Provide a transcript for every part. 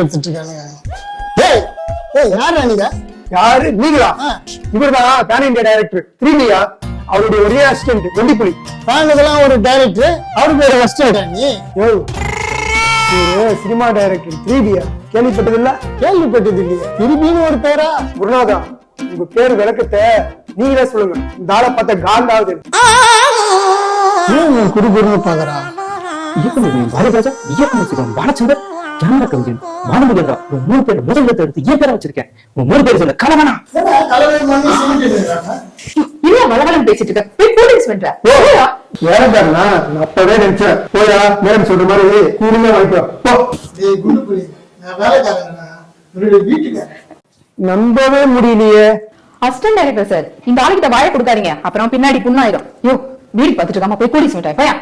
வீட்டு அளவு எடுத்துட்டு இருக்கானுங்க ஏய் ஏய் யாரா நீங்க யாரு நீங்களா ஆ. இவர்தான் பேன் இந்தியா டைரக்டர் த்ரீமியா அவருடைய ஒரே அசிஸ்டன்ட் வெண்டிப்புலி ஒரு டைரக்டர் அவருக்கு ஒரு ரெஸ்டாரண்டா நீ யோ இவரு சினிமா டைரக்டர் த்ரீடியா கேள்விப்பட்டது இல்ல கேள்விப்பட்டது இல்லையே திருப்பியும் ஒரு பேரா குருநாதா உங்க பேர் விளக்கத்தை நீங்களே சொல்லுங்க இந்த ஆளை பார்த்த காண்டாவது ஏன் குடு குடுன்னு பாக்குறா பாலச்சந்தர் கேமரா கவிஞன் பானுமுகேந்திரா ஒரு மூணு பேர் முதல் எழுத்து எடுத்து இயன் பேரை வச்சிருக்கேன். உன் மூணு பேர் சொல்ல கலவனா? இல்ல வளவளம் பேசிட்டு இருக்க. போய் போலீஸ் பண்ற. வேலைக்காரனா நான் அப்பவே நினைச்சேன். போயா மேடம் சொல்ற மாதிரி கூலிங்க வாங்கிக்கோ. போ. ஏய் குண்டு புலி. நான் வேலைக்காரங்கடா என்னுடைய வீட்டுக்காரன். நம்பவே முடியலையே. அசிஸ்டன்ட் டைரக்டர் சார் இந்த ஆளுகிட்ட வாய கொடுக்காதீங்க. அப்புறம் பின்னாடி புண்ணாயிரும். யோ வீடு பார்த்துட்டு இருக்காம போய் போலீஸ் பண்ற. பையா?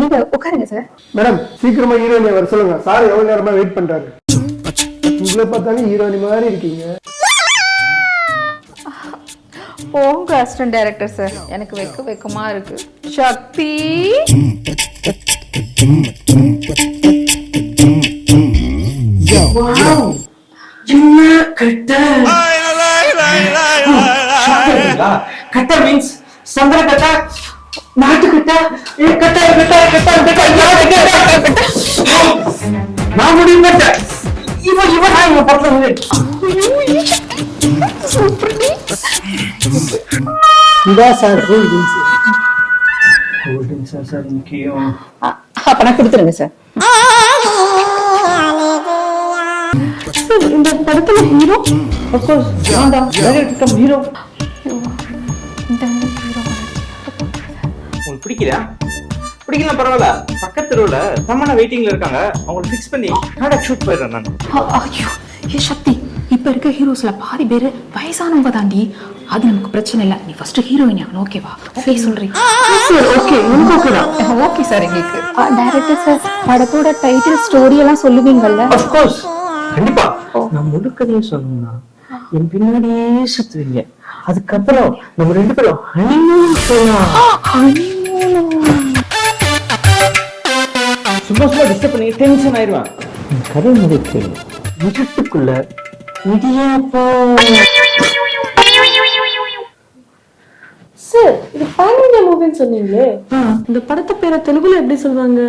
நீங்க உட்காருங்க சார் மேடம் சீக்கிரமா ஹீரோயினை வர சொல்லுங்க. சார் எவ்வளவு நேரமா வெயிட் பண்றாரு? உங்களை பார்த்தாலும் ஹீரோயினி மாதிரி இருக்கீங்க. போங்க அசிஸ்டன்ட் டைரக்டர் சார் எனக்கு வெக்க வெக்கமா இருக்கு. சக்தி! கட்ட. மீன்ஸ் சந்திர கட்ட நான் பண்ணிட்டேன். இவன் இவன் நான் இவன் படத்துல வந்து இதா sir cool drinks sir sir முக்கியம் அப்பனா கொடுத்துருங்க சார். இந்த படத்துல ஹீரோ? அப்கோர்ஸ் நான் தான் டைரக்டர் கம் ஹீரோ. உங்களுக்கு பிடிக்கலையா பிடிக்கல பரவாயில்ல பக்கத்து ரோல தமன்னா வெயிட்டிங்ல இருக்காங்க அவங்களுக்கு ஃபிக்ஸ் பண்ணி ப்ராடக்ட் ஷூட் போயிடுறேன் நான் ஐயோ ஏ சக்தி இப்ப இருக்க ஹீரோஸ்ல பாதி பேரு வயசானவங்க தாண்டி அது நமக்கு பிரச்சனை இல்ல நீ ஃபர்ஸ்ட் ஹீரோயின் ஆகணும் ஓகேவா ஓகே சொல்றீங்க ஓகே எனக்கு ஓகே தான் ஓகே சார் எங்களுக்கு டைரக்டர் சார் படத்தோட டைட்டில் ஸ்டோரி எல்லாம் சொல்லுவீங்கல்ல அஃப்கோர்ஸ் கண்டிப்பா நான் முழு கதையை சொல்லணும்னா என் பின்னாடியே சுத்துவீங்க அதுக்கப்புறம் நம்ம ரெண்டு பேரும் honeymoon போலாம் சும்மா சும்மா டிஸ்டர்ப் பண்ணி டென்ஷன் ஆயிடுவேன் கதை முடிக்கு இருட்டுக்குள்ள சார் இது இந்தியா மூவின்னு சொன்னீங்களே. இந்த படத்தை பேரை தெலுங்குல எப்படி சொல்லுவாங்க?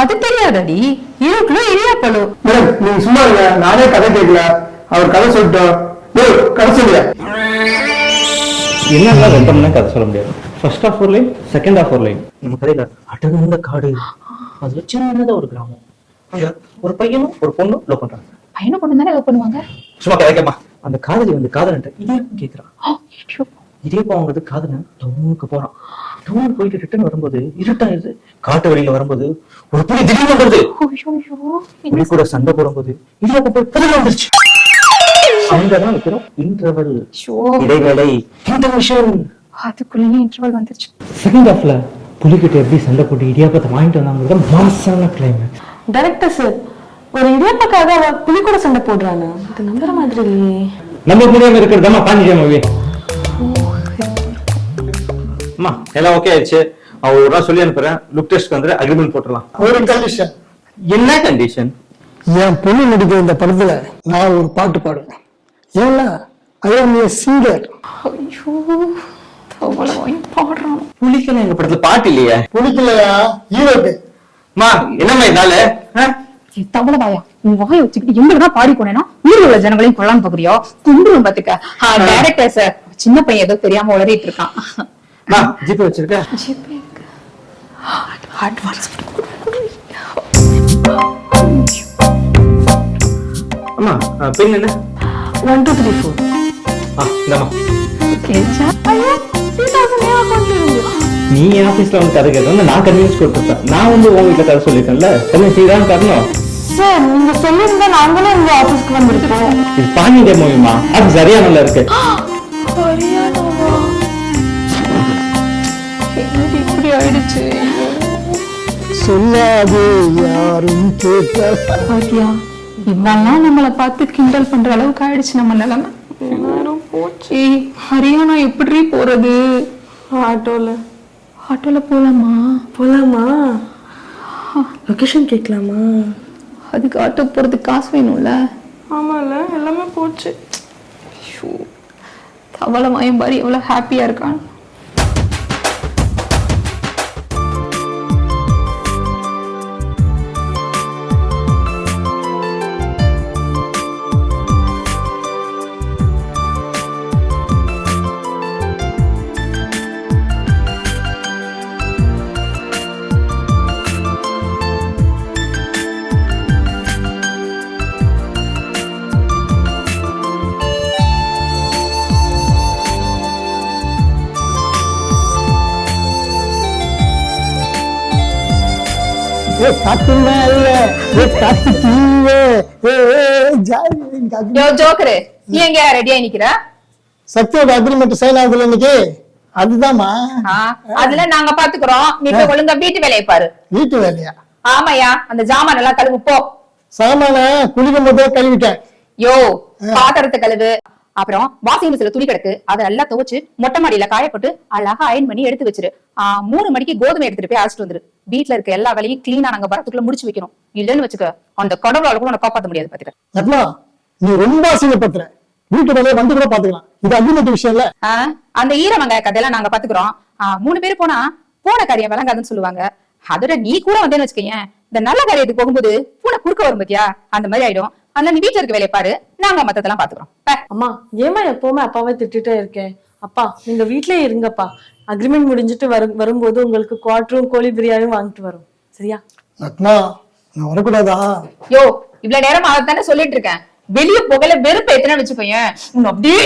அது தெரியாதடி. ஹீரோக்குள்ள இரியா பழு. மேடம் நீங்க சும்மா இருங்க. நானே கதை கேட்கல. அவர் கதை சொல்லிட்டோம். கதை சொல்லுங்க. என்னெல்லாம் ரெண்டு மணி நேரம் கதை சொல்ல முடியாது. ஃபர்ஸ்ட் ஆஃப் ஒரு லைன் செகண்ட் ஆஃப் ஒரு லைன் நம்ம கதையில அடர்ந்த காடு. அதுல சின்னதா ஒரு கிராமம். அங்க ஒரு பையனும் ஒரு பொண்ணும் லவ் பண்றாங்க. பையனை பொண்ணு தானே லவ் பண்ணுவாங்க? சும்மா கதைக்கமா அந்த காதலி வந்து காதலன்ட்ட இடியாப்பம் கேக்குறான். ஐயோ, இடியாப்பம். வாங்குறது காதலன். டவுனுக்கு போறான். டவுன் போயிட்டு ரிட்டர்ன் வரும்போது இருட்டாயிருது காட்டு வழியில வரும்போது ஒரு புலி திடீர்னு ஐயோ. புலி கூட சண்டை போடும்போது இடியாப்பம் போய் புதல வந்துருச்சு. அங்கதான் வைக்கிறோம் இன்டர்வல் இடைவேளை. இன்டர்மிஷன் அதுக்குள்ளேயே இன்டர்வல் வந்துருச்சு செகண்ட் ஹாஃப்ல புலிகிட்ட எப்படி சண்டை போட்டு இடியாப்பத்தை வாங்கிட்டு வந்தாங்கிறத மாசான கிளைமேக்ஸ் டைரக்டர் சார் ஒரு இடியாப்பக்காக அவ புலி கூட சண்டை போடுறானா. இது நம்புற மாதிரி இல்லையே. நம்ம முடியாம இருக்கிறதம்மா பாண்டிஜா மூவி அம்மா எல்லாம் ஓகே ஆயிடுச்சு. அவ ஒரு நாள் சொல்லி அனுப்புறேன். லுக் டெஸ்ட் வந்து அக்ரிமெண்ட் போட்டுடலாம். ஒரு கண்டிஷன் என்ன கண்டிஷன் என் பொண்ணு நடிக்கிற இந்த படத்துல நான் ஒரு பாட்டு பாடுவேன். ஏன்னா ஐ ஆம் ஏ சிங்கர் ஐயோ. தவளை வாங்கி பாடுறான் புலிக்கெல்லாம் எங்க படத்துல பாட்டு இல்லையே? பிடிக்கலையா ஹீரோக்கு. அம்மா என்னம்மா இதனால ஏய், தவளை வாயா உன் வாயை வச்சுக்கிட்டு எங்கதான் பாடி போனேன்னா ஊர்ல உள்ள ஜனங்களையும் கொள்ளாம பாக்குறியோ குண்டுரும் பாத்துக்க. டைரக்டர் சார் சின்ன பையன் ஏதோ தெரியாம உளறிட்டு இருக்கான். ஜிபே வச்சிருக்க. அட்வான்ஸ் அம்மா பெண் என்ன? ஒன் டூ த்ரீ ஃபோர் ஆ இந்தாம்மா. நீ என் ஆபீஸ்ல வந்து கதை கேட்டா நான் கன்வீன்ஸ் கொடுத்துருப்பேன் நான் வந்து உன் வீட்டுல கதை சொல்லிட்டேன்ல? கன்வீன்ஸ் செய்தான் தரணும் சார் நீங்க சொல்லியிருந்தா நாங்களும் உங்க ஆபீஸ்க்கு வந்திருப்போம். இது பாண்டிய மூவிமா அது சரியா நல்லா இருக்கு இப்படி ஆயிடுச்சு? சொல்லாது யாரும் கேட்க பாத்தியா இவெல்லாம் நம்மள பார்த்து கிண்டல் பண்ற அளவுக்கு ஆயிடுச்சு நம்ம நிலைமை. போச்சு. ஏய் ஹரியானா எப்படி போறது? ஆட்டோல. ஆட்டோல போலாமா? போலாமா? லொகேஷன் கேட்கலாமா? அதுக்கு ஆட்டோ போறதுக்கு காசு வேணும்ல? ஆமால எல்லாமே போச்சு. அவளை மயம் பாரு எவ்வளவு ஹாப்பியா இருக்கான். ஏ காத்து ஏ ஜாலி ஜோக்கரு நீ எங்க ரெடியா நிக்கிற? சக்தியோட அக்ரிமெண்ட் சைன் ஆகுதுல இன்னைக்கு? அதுல நாங்க பாத்துக்கிறோம். நீ போய் ஒழுங்கா வீட்டு வேலையை பாரு. வீட்டு வேலையா? ஆமாயா அந்த ஜாமான் எல்லாம் கழுவு போ. சாமான குளிக்கும் போதே கழுவிட்டேன். யோ பாத்திரத்தை கழுவு. அப்புறம் வாஷிங் மிஷின்ல துணி கிடக்கு. அதை நல்லா துவைச்சு மொட்டை மாடியில காய போட்டு அழகா அயன் பண்ணி எடுத்து வச்சிரு. மூணு மணிக்கு கோதுமை எடுத்துட்டு போய் அழைச்சிட்டு வந்துரு. வீட்ல இருக்க எல்லா வேலையும் கிளீனா நாங்க வரத்துக்குள்ள முடிச்சு வைக்கணும். இல்லன்னு வச்சுக்க அந்த கடவுளால கூட காப்பாத்த முடியாது பாத்துக்க. நீ ரொம்ப அசிங்கப்படுத்துற. வீட்டு வந்து கூட பாத்துக்கலாம். இது அக்ரிமெண்ட் விஷயம் இல்ல. அந்த ஈர வெங்காய கதையெல்லாம் நாங்க பாத்துக்கிறோம். மூணு பேர் போனா போன காரியம் விளங்காதுன்னு சொல்லுவாங்க. அதோட நீ கூட வந்தேன்னு வச்சுக்கேன் இந்த நல்ல காரியத்துக்கு போகும்போது பூனை குறுக்க வரும் பாத்தியா? அந்த மாதிரி ஆயிடும். அதனால நீ வீட்டுல இருக்க வேலையை பாரு. நாங்க மத்ததெல்லாம் பாத்துக்கிறோம். பே. அம்மா ஏமா எப்பவுமே அப்பாவை திட்டிட்டே இருக்கேன் அப்பா நீங்க வீட்லயே இருங்கப்பா. அக்ரிமெண்ட் முடிஞ்சிட்டு வரும் வரும்போது உங்களுக்கு குவாட்டரும் கோழி பிரியாணியும் வாங்கிட்டு வரும். சரியா? ரத்னா நான் வரக்கூடாதா? யோ இவ்வளவு நேரம் அதைத்தானே சொல்லிட்டு இருக்கேன். வெளிய புகையில வெறுப்பு எத்தனை வச்சுக்கோயேன். உன்னை அப்படியே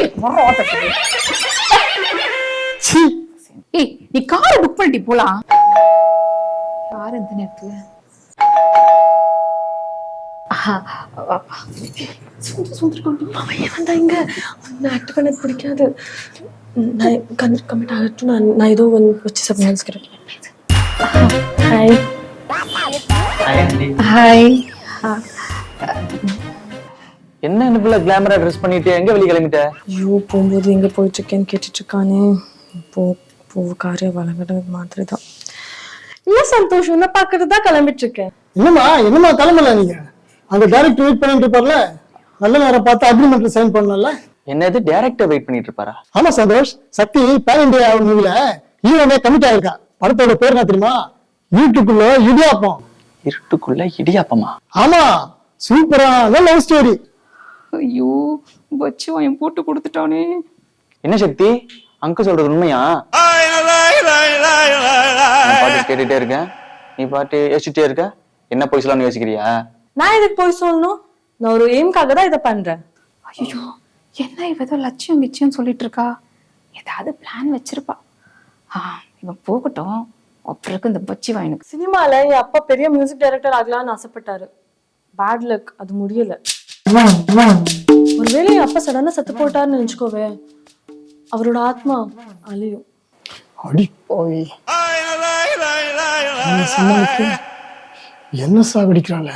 ஏய் நீ காரை புக் பண்ணிட்டு போலாம். யார் இந்த நேரத்துல. சுந்தர் சுந்தர் கொண்டு அவன் ஏன் வந்தா இங்க? நான் ஆக்ட் பண்ணது பிடிக்காது. நான் கண் கமிட் ஆகட்டும். நான் நான் ஏதோ ஒன்று வச்சு சப் நினைச்சுக்கிறேன் ஹாய் ஹாய் என்ன என்ன கிளாமரா ட்ரெஸ் பண்ணிட்டு? எங்க வெளிய கிளம்பிட்ட? ஐயோ போகும்போது எங்க போயிட்டு இருக்கேன்னு கேட்டுட்டு இருக்கானே போ போ காரிய வளங்கட மாதிரி தான் இல்ல சந்தோஷம்? உன்னை பார்க்கறது தான் கிளம்பிட்டு இருக்கேன் என்னம்மா என்னம்மா கிளம்பல நீங்க? அந்த டைரக்டர் வெயிட் பண்ணிட்டு இருப்பார்ல? நல்ல நேரம் பார்த்து அக்ரிமெண்ட்ல சைன் பண்ணல என்னது டேரக்டர் வெயிட் பண்ணிட்டு இருப்பாரா? ஆமா சந்தோஷ். சக்தி பேன் இந்தியா மூவில ஹீரோனே கமிட் ஆயிருக்கா? படத்தோட பேர் என்ன தெரியுமா? வீட்டுக்குள்ள இடியாப்பம். இருட்டுக்குள்ள இடியாப்பமா? ஆமா சூப்பரான லவ் ஸ்டோரி ஐயோ வச்சு வாயம் போட்டு கொடுத்துட்டானே. என்ன சக்தி அங்க சொல்றது உண்மையா? நான் பாட்டு கேட்டுட்டே இருக்கேன் நீ பாட்டு யோசிச்சுட்டே இருக்க. என்ன போய் சொல்லலாம்னு யோசிக்கிறியா? நான் இதுக்கு போய் சொல்லணும்? நான் ஒரு எய்ம்காக தான் இதை பண்றேன். ஐயோ என்ன இவ ஏதோ லட்சியம் கிச்சியம் சொல்லிட்டு இருக்கா ஏதாவது பிளான் வச்சிருப்பா. ஆ இவன் போகட்டும். அப்புறம் இந்த பச்சி வாயனுக்கு சினிமால என் அப்பா பெரிய மியூசிக் டைரக்டர் ஆகலாம்னு ஆசைப்பட்டாரு. பேட் லக் அது முடியல. ஒருவேளை என் அப்பா சடனா செத்து போட்டாருன்னு நினைச்சுக்கோவே. அவரோட ஆத்மா அழியும். அடி போய். என்ன சாகடிக்கிறாள?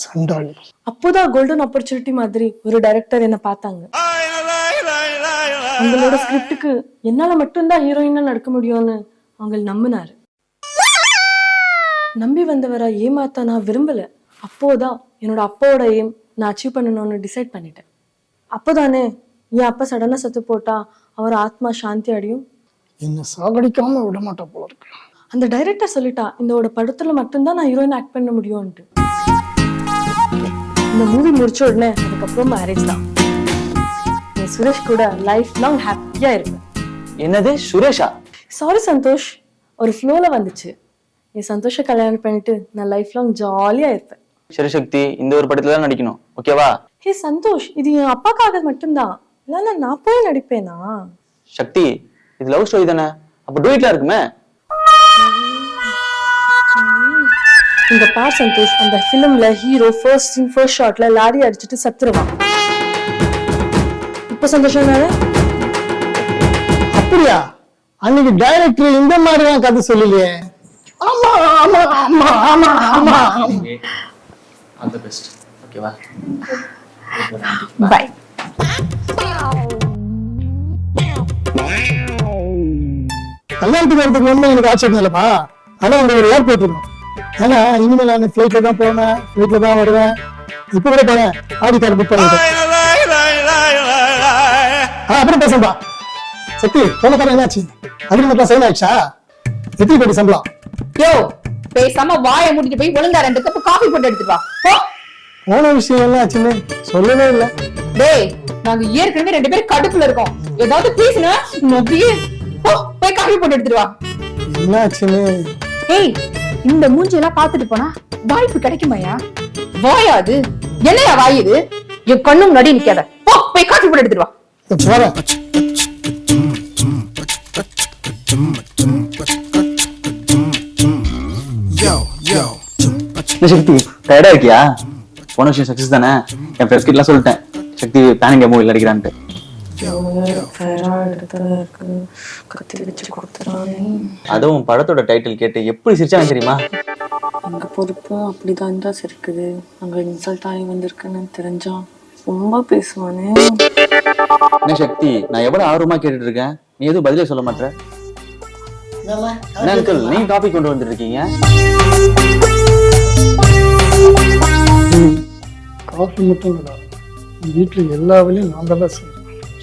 சண்டாளி அப்போதான் கோல்டன் ஆப்பர்ச்சுனிட்டி மாதிரி ஒரு டைரக்டர் என்ன பார்த்தாங்க. அவங்களோட ஸ்கிரிப்டுக்கு என்னால மட்டும்தான் ஹீரோயினா நடிக்க முடியும்னு அவங்க நம்பினாரு. நம்பி வந்தவரை ஏமாத்த நான் விரும்பல. அப்போதான் என்னோட அப்பாவோட எய்ம் நான் அச்சீவ் பண்ணணும்னு டிசைட் பண்ணிட்டேன். அப்போதானே என் அப்பா சடனா செத்து போட்டா அவர் ஆத்மா சாந்தி அடையும். என்ன சாகடிக்காம விட மாட்டா போல இருக்கு. அந்த டைரக்டர் சொல்லிட்டா இந்த படத்துல மட்டும்தான் நான் ஹீரோயின் ஆக்ட் பண்ண முடியும்ன்ட்டு. இந்த மூவி முடிச்ச உடனே அதுக்கப்புறம் மேரேஜ் தான். என் சுரேஷ் கூட லைஃப் லாங் ஹாப்பியா இருப்பேன் என்னது? சுரேஷா? சாரி சந்தோஷ் ஒரு ஃப்ளோல வந்துச்சு. என் சந்தோஷ கல்யாணம் பண்ணிட்டு நான் லைஃப் லாங் ஜாலியா இருப்பேன். சரி சக்தி இந்த ஒரு படத்துல தான் நடிக்கணும். ஓகேவா ஹே சந்தோஷ் இது என் அப்பாக்காக மட்டும்தான். இல்லைன்னா நான் போய் நடிப்பேனா? சக்தி இது லவ் ஸ்டோரி தானே? அப்ப டூயிட்ல இருக்குமே. இந்த பார் சந்தோஷ் அந்த ஃபிலிம்ல ஹீரோ ஃபர்ஸ்ட் சீன் ஃபர்ஸ்ட் ஷாட்ல லாரி அடிச்சிட்டு சத்துருவான். இப்போ சந்தோஷம் தானே அப்படியா? அன்னைக்கு டைரக்டர் இந்த மாதிரிலாம் கதை சொல்லலையே. ஆமா ஆமா ஆமா ஆமா ஆமா. ஆல் தி பெஸ்ட் ஓகேவா பாய் கல்யாணத்துக்கு வரதுக்கு முன்னே எனக்கு ஆச்சரியம் இல்லப்பா ஆனா உங்க ஒரு ஏர் ஏன்னா இனிமேல் நான் ஃபிளைட்ல தான் போவேன் ஃபிளைட்ல தான் வருவேன். இப்போ கூட போனேன் ஆடி கார் புக் பண்ணிட்டேன் ஆ, அப்புறம் பேசம்பா சக்தி போன காரம் என்னாச்சு? அக்ரிமெண்ட்லாம் சைன் ஆயிடுச்சா? எத்தனை கோடி சம்பளம்? யோ! பேசாம வாயை மூடிட்டு போய் ஒழுங்கா ரெண்டு கப் காஃபி போட்டு எடுத்துட்டு வா. போ. போன விஷயம் எல்லாம் ஆச்சுன்னு சொல்லவே இல்லை. டேய் நாங்க ஏற்கனவே ரெண்டு பேரும் கடுப்புல இருக்கோம். ஏதாவது பேசுனா அப்படியே போ, போய் காஃபி போட்டு எடுத்துட்டு வா. என்ன ஆச்சுன்னு? ஏய் இந்த மூஞ்சி எல்லாம் பாத்துட்டு போனா வாய்ப்பு கிடைக்குமாயா வாயா அது என்னையா வாய் இது? என் கண்ணு முன்னாடி நிக்காத. போ போய் காஃபி போட்டு எடுத்துட்டு வா. சக்தி? டயர்டா இருக்கியா? போன விஷயம் சக்சஸ் தானே? என் ஃப்ரெண்ட்ஸ் கிட்டலாம் சொல்லிட்டேன். சக்தி பேன் இந்தியா மூவில நடிக்கிறான்ட்டு அதுவும் படத்தோட டைட்டில் கேட்டு எப்படி சிரிச்சாங்க தெரியுமா? அங்க பொறுப்பு அப்படிதான் தான் இருக்குது அங்க இன்சல்ட் ஆகி வந்திருக்குன்னு தெரிஞ்சா ரொம்ப பேசுவானே. என்ன சக்தி நான் எவ்வளவு ஆர்வமா கேட்டுட்டு இருக்கேன்? நீ எதுவும் பதிலே சொல்ல மாட்டேற? அங்கிள் நீங்க காபி கொண்டு வந்துட்டு இருக்கீங்க காஃபி மட்டும் இல்லடா. வீட்டுல எல்லா வேலையும் நான் தான் செய்யறேன்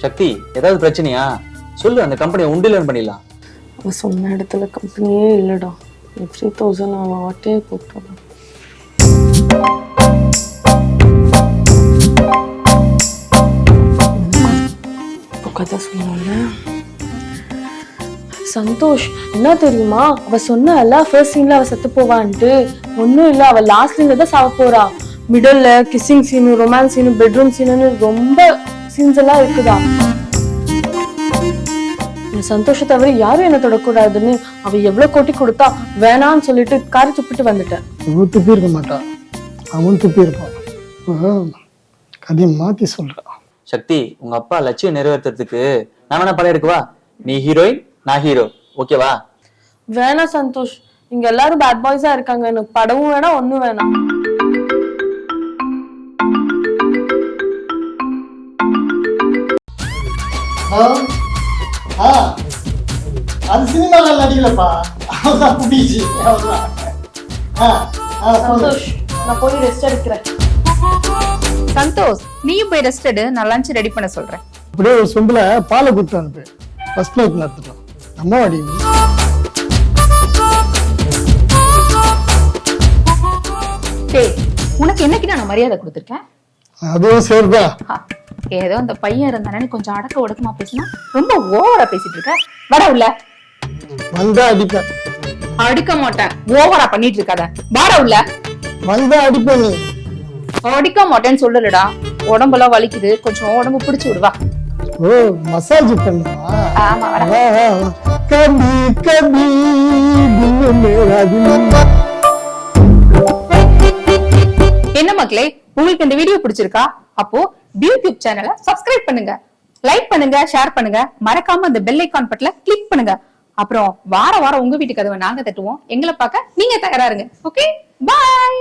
சக்தி ஏதாவது பிரச்சனையா? சொல்லு அந்த கம்பெனியை உண்டிலன் பண்ணிடலாம். அவ சொன்ன இடத்துல கம்பெனியே இல்லடா. த்ரீ தௌசண்ட் அவன் வாட்டே போட்டான் கதை சொன்னால சந்தோஷ் என்ன தெரியுமா? அவ சொன்னால ஃபர்ஸ்ட் சீன்ல அவ செத்து போவான்ட்டு. ஒன்றும் இல்லை அவ லாஸ்ட் சீன்ல தான் சாவ போறா. மிடல்ல kissing scene romance scene bedroom சீனுன்னு ரொம்ப சீன்ஸ் எல்லாம் இருக்குதா சந்தோஷ தவிர யாரும் என்ன தொடக்கூடாதுன்னு அவ எவ்வளவு கொட்டி கொடுத்தா வேணான்னு சொல்லிட்டு காரி துப்பிட்டு வந்துட்டேன். துப்பி இருக்க மாட்டான் அவன் துப்பி இருப்பான் கதையை மாத்தி சொல்றான் சக்தி உங்க அப்பா லட்சியம் நிறைவேற்றுறதுக்கு நான் வேணா படம் எடுக்கவா? நீ ஹீரோயின் நான் ஹீரோ ஓகேவா வேணாம் சந்தோஷ். இங்க எல்லாரும் பேட் பாய்ஸா இருக்காங்க. எனக்கு படமும் வேணாம் ஒண்ணும் வேணாம். அது சினிமாவில் நடிக்கலப்பா. அவதான் புடிச்சு அவதான். சந்தோஷ் நான் போய் ரெஸ்ட் எடுக்கிறேன். சந்தோஷ் நீயும் போய் ரெஸ்ட் எடு. நான் லஞ்ச் ரெடி பண்ண சொல்றேன். அப்படியே ஒரு சொம்புல பாலை கொடுத்து அனுப்பு. ஃபர்ஸ்ட் ஃபிளைட் நடத்திட்டோம் அம்மா வாடி டேய் உனக்கு என்னைக்கு நான் மரியாதை கொடுத்துருக்கேன்? அதுவும் சரிதா ஆ, ஏதோ அந்த பையன் இருந்தானே கொஞ்சம் அடக்க ஒடுக்கமா பேசினா? ரொம்ப ஓவரா பேசிட்டு இருக்க. வட உள்ள. வந்தா அடிப்பேன் அடிக்க மாட்டேன். ஓவரா பண்ணிட்டு இருக்காத. வாடா உள்ள. வந்தா அடிப்பேன் அடிக்க மாட்டேன்னு சொல்லலடா. உடம்பெல்லாம் வலிக்குது. கொஞ்சம் உடம்பு பிடிச்சு விடுவா ஓ மசாஜ் பண்ணுமா ஆமா வர வா, வா, வா. கபி கபி தில் மேரா தில் என்ன மக்களே உங்களுக்கு இந்த வீடியோ பிடிச்சிருக்கா? அப்போ யூடியூப் சேனலை சப்ஸ்கிரைப் பண்ணுங்க. லைக் பண்ணுங்க ஷேர் பண்ணுங்க. மறக்காம அந்த பெல் ஐக்கான் பட்டல கிளிக் பண்ணுங்க. அப்புறம் வார வாரம் உங்க வீட்டு கதவை நாங்க தட்டுவோம். எங்களை பார்க்க நீங்க தயாரா இருங்க. Okay bye